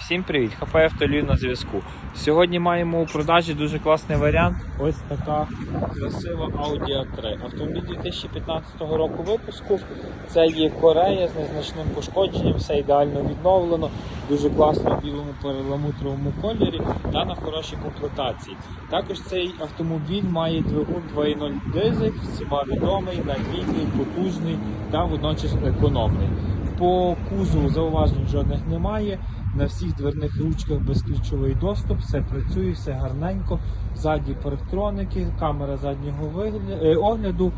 Всім привіт! ХП Автолюй на зв'язку. Сьогодні маємо у продажі дуже класний варіант. Ось така красива Audi A3. Автомобіль 2015 року випуску. Це є Корея з незначним пошкодженням, все ідеально відновлено, дуже класно в білому перламутровому кольорі та на хорошій комплектації. Також цей автомобіль має двигун 2.0 дизель, всіма відомий, надійний, потужний та водночас економний. По кузову зауважень жодних немає. На всіх дверних ручках безключовий доступ, все працює, все гарненько. Ззаді парктроники, камера заднього е, огляду.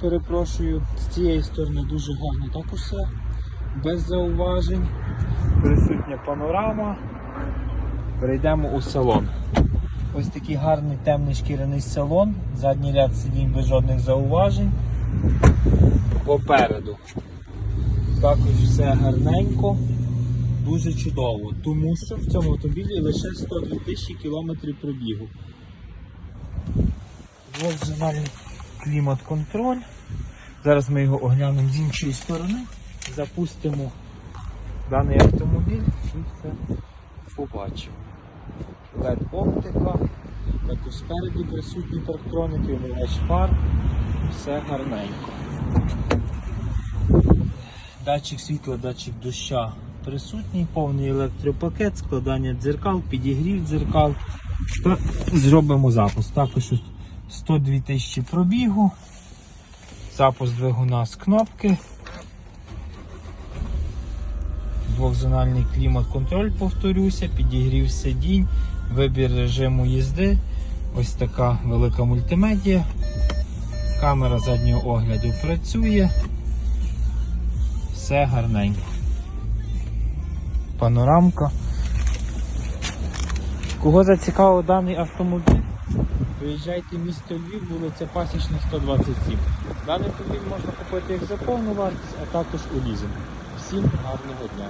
Перепрошую, з цієї сторони дуже гарно також все без зауважень. Присутня панорама. Перейдемо у салон. Ось такий гарний темний шкіряний салон. Задній ряд сидінь без жодних зауважень. Попереду. Також все гарненько, дуже чудово, тому що в цьому автомобілі лише 102 тисячі кілометрів пробігу. Двохзональний клімат-контроль. Зараз ми його оглянемо з іншої сторони, запустимо даний автомобіль і все побачимо. led оптика, також спереді присутні парктроники, вимивач фар, все гарненько. Датчик світла, датчик доща присутній, повний електропакет, складання дзеркал, підігрів дзеркал. Та зробимо запуск. Також 102 тисячі пробігу. Запуск двигуна з кнопки. Двохзональний клімат-контроль, повторюся, підігрів сидінь, вибір режиму їзди. Ось така велика мультимедія. Камера заднього огляду працює. Все гарненько. Панорамка. Кого зацікавив даний автомобіль? Приїжджайте в місто Львів, вулиця Пасічна, 127. Даний автомобіль можна купити як за повну вартість, а також у лізинг. Всім гарного дня!